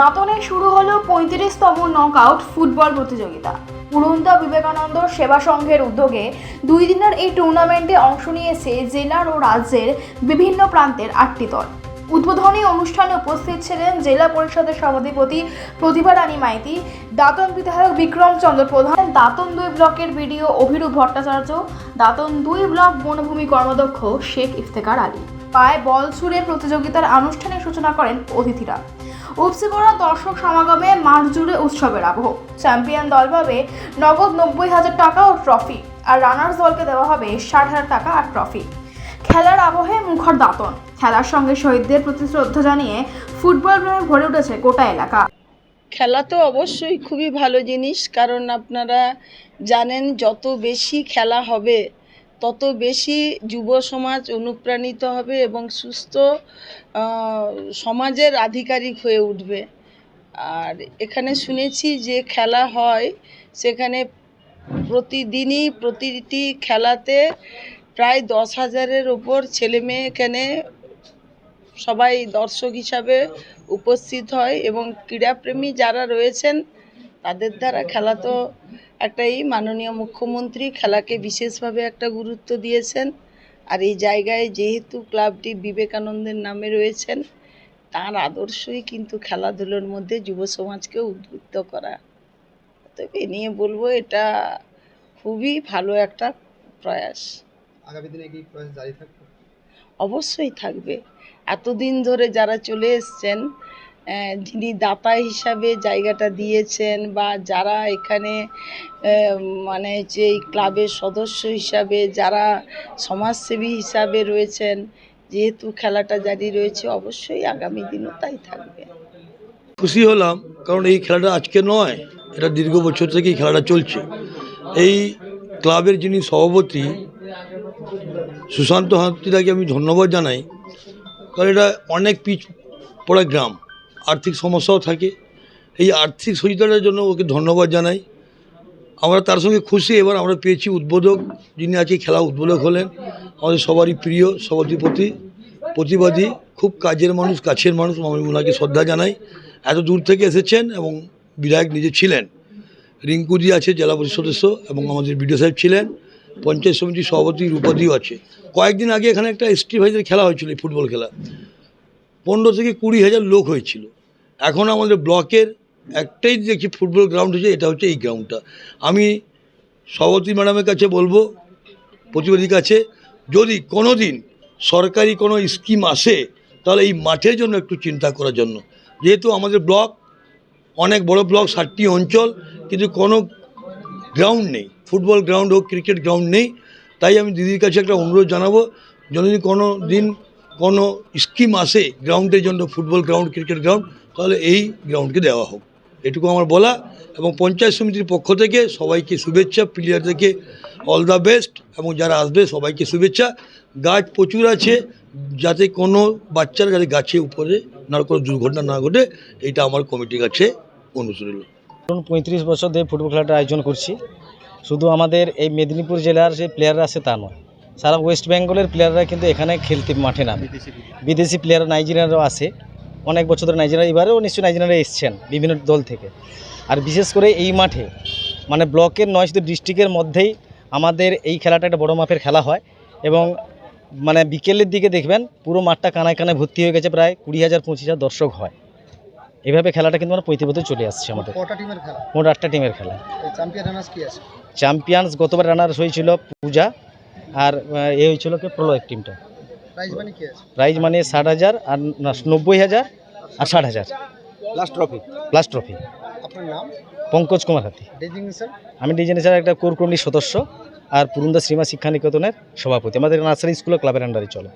দাঁতনে শুরু হলো পঁয়ত্রিশতম knockout football প্রতিযোগিতা। পুরন্দা বিবেকানন্দ সেবা সংঘের উদ্যোগে দুই দিনের এই টুর্নামেন্টে অংশ নিয়েছে জেলার ও রাজ্যের বিভিন্ন প্রান্তের আটটি দল। উদ্বোধনী অনুষ্ঠানে উপস্থিত ছিলেন জেলা পরিষদের সভাধিপতি প্রতিভা রানী মাইতি, দাতন বিধায়ক বিক্রম চন্দ্র প্রধান, দাতন দুই ব্লকের বিডিও অভিরূপ ভট্টাচার্য, দাতন দুই ব্লক বনভূমি কর্মদক্ষ শেখ ইফতেকার আলী। পায়ে বল ছুড়ে প্রতিযোগিতার আনুষ্ঠানিক সূচনা করেন অতিথিরা। উপসি করা দর্শক সমাগমে মাঠ জুড়ে উৎসবের আবহ। চ্যাম্পিয়ন দল পাবে নগদ নব্বই হাজার টাকা ও ট্রফি, আর রানার্স দলকে দেওয়া হবে ষাট হাজার টাকা আর ট্রফি। খেলার আবহে মুখর দাঁতন। খেলার সঙ্গে শহীদদের প্রতি শ্রদ্ধা জানিয়ে ফুটবল প্রেমে ভরে উঠেছে গোটা এলাকা। খেলা তো অবশ্যই খুবই ভালো জিনিস, কারণ আপনারা জানেন যত বেশি খেলা হবে তত বেশি যুব সমাজ অনুপ্রাণিত হবে এবং সুস্থ সমাজের আধিকারিক হয়ে উঠবে। আর এখানে শুনেছি যে খেলা হয়, সেখানে প্রতিদিনই প্রতিটি খেলাতে প্রায় দশ হাজারের ওপর ছেলে মেয়ে এখানে সবাই দর্শক হিসাবে উপস্থিত হয় এবং ক্রীড়াপ্রেমী যারা রয়েছেন, তাদের দ্বারা খেলা তো একটাই মাননীয় মুখ্যমন্ত্রী খেলাকে বিশেষভাবে একটা গুরুত্ব দিয়েছেন। আর এই জায়গায় যেহেতু ক্লাবটি বিবেকানন্দের নামে রয়েছেন তার আদর্শই কিন্তু খেলাধুলোর মধ্যে যুব সমাজকে উদ্বুদ্ধ করা। তবে এ নিয়ে বলব এটা খুবই ভালো একটা প্রয়াস। আগামী দিনে কি প্রয়াস জারি থাকবে? অবশ্যই থাকবে। এতদিন ধরে যারা চলে এসছেন যিনি দাতা হিসাবে জায়গাটা দিয়েছেন বা যারা এখানে মানে যে ক্লাবের সদস্য হিসাবে, যারা সমাজসেবী হিসাবে রয়েছেন, যেহেতু খেলাটা জারি রয়েছে, অবশ্যই আগামী দিনও তাই থাকবে। খুশি হলাম, কারণ এই খেলাটা আজকে নয়, এটা দীর্ঘ বছর থেকে এই খেলাটা চলছে। এই ক্লাবের যিনি সভাপতি, সুশান্ত হাতিদাকে আমি ধন্যবাদ জানাই, কারণ এটা অনেক পিচ পড়া গ্রাম। আর্থিক সমস্যাও থাকে। এই আর্থিক সহযোগিতার জন্য ওকে ধন্যবাদ জানাই। আমরা তার সঙ্গে খুশি। এবার আমরা পেয়েছি উদ্বোধক, যিনি আজকে খেলা উদ্বোধক হলেন। আমাদের সবারই প্রিয় সভাধিপতি, প্রতিবাদী, খুব কাজের মানুষ, কাছের মানুষ। আমি ওনাকে শ্রদ্ধা জানাই। এত দূর থেকে এসেছেন এবং বিধায়ক নিজে ছিলেন। রিঙ্কুদি আছে, জেলা পরিষদ সদস্য এবং আমাদের বিডিও সাহেব ছিলেন। পঞ্চায়েত সমিতির সভাপতি রূপাদিও আছে। কয়েকদিন আগে এখানে একটা ভাইদের খেলা হয়েছিল ফুটবল খেলা। পনেরো থেকে কুড়ি হাজার লোক হয়েছিল। এখন আমাদের ব্লকের একটাই দেখি ফুটবল গ্রাউন্ড হচ্ছে এটা হচ্ছে এই গ্রাউন্ডটা আমি সভাপতি ম্যাডামের কাছে বলব, প্রতিবাদীর কাছে, যদি কোনো দিন সরকারি কোনো স্কিম আসে, তাহলে এই মাঠের জন্য একটু চিন্তা করার জন্য। যেহেতু আমাদের ব্লক অনেক বড় ব্লক, ষাটটি অঞ্চল, কিন্তু কোনো গ্রাউন্ড নেই। ফুটবল গ্রাউন্ড হোক ক্রিকেট গ্রাউন্ড নেই। তাই আমি দিদির কাছে একটা অনুরোধ জানাব, যদি কোনো দিন কোনো স্কিম আসে গ্রাউন্ডের জন্য, ফুটবল গ্রাউন্ড, ক্রিকেট গ্রাউন্ড, তাহলে এই গ্রাউন্ডকে দেওয়া হোক। এটুকু আমার বলা। এবং পঞ্চায়েত সমিতির পক্ষ থেকে সবাইকে শুভেচ্ছা, প্লেয়ারদেরকে অল দ্য বেস্ট এবং যারা আসবে সবাইকে শুভেচ্ছা। গাছ প্রচুর আছে, যাতে কোনো বাচ্চার যাতে গাছে উপরে না কোনো দুর্ঘটনা না ঘটে, এইটা আমার কমিটির কাছে রইল পঁয়ত্রিশ বছর ধরে ফুটবল খেলাটা আয়োজন করছি। শুধু আমাদের এই মেদিনীপুর জেলার যে প্লেয়াররা আছে তা নয়। সারা ওয়েস্ট বেঙ্গলের প্লেয়াররা কিন্তু এখানে খেলতে মাঠে নামে। বিদেশি প্লেয়ার। নাইজেরিয়ানরাও আসে অনেক বছর ধরে নাইজেরিয়া এবারেও নিশ্চয়ই নাইজেরিয়ানরা এসছেন বিভিন্ন দল থেকে। আর বিশেষ করে এই মাঠে মানে ব্লকের নয় শুধু ডিস্ট্রিক্টের মধ্যেই আমাদের এই খেলাটা একটা বড় মাপের খেলা হয় এবং মানে বিকেলের দিকে দেখবেন পুরো মাঠটা কানায় কানায় ভর্তি হয়ে গেছে প্রায় কুড়ি হাজার পঁচিশ হাজার দর্শক হয়। এভাবে খেলাটা কিন্তু আমরা প্রতি চলে আসছে আমাদের। মোট আটটা টিমের খেলা। আছে? চ্যাম্পিয়ন্স গতবার রানার্স হয়েছিল পূজা। আর এ হয়েছিল কি প্রলয় টিমটা প্রাইজ মানি কি আছে? প্রাইজ মানে ষাট হাজার আর নব্বই হাজার আর ষাট হাজার। লাস্ট ট্রফি লাস্ট ট্রফি আপনার নাম? পঙ্কজ কুমার হাতি। আমি ডিজেনেশনের একটা কোর কমিটির সদস্য আর পুরুন্দা শ্রীমা শিক্ষা নিকেতনের সভাপতি। আমাদের নার্সারি স্কুল ক্লাবের আন্ডারে চলে।